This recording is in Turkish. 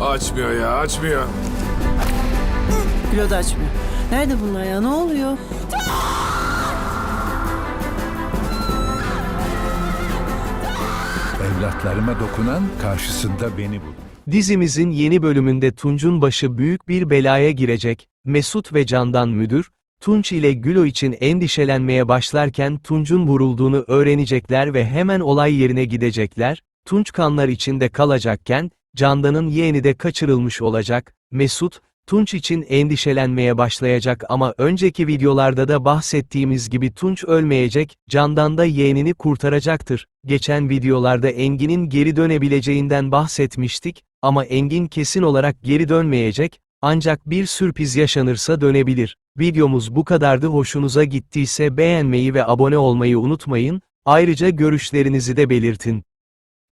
açmıyor ya açmıyor. Pilot açmıyor. Nerede bunlar ya? Ne oluyor? Evlatlarıma dokunan karşısında beni bulur. Dizimizin yeni bölümünde Tunç'un başı büyük bir belaya girecek. Mesut ve Candan müdür, Tunç ile Gülo için endişelenmeye başlarken Tunç'un vurulduğunu öğrenecekler ve hemen olay yerine gidecekler. Tunç kanlar içinde kalacakken, Candan'ın yeğeni de kaçırılmış olacak. Mesut, Tunç için endişelenmeye başlayacak ama önceki videolarda da bahsettiğimiz gibi Tunç ölmeyecek, Candan da yeğenini kurtaracaktır. Geçen videolarda Engin'in geri dönebileceğinden bahsetmiştik, ama Engin kesin olarak geri dönmeyecek, ancak bir sürpriz yaşanırsa dönebilir. Videomuz bu kadardı hoşunuza gittiyse beğenmeyi ve abone olmayı unutmayın, ayrıca görüşlerinizi de belirtin.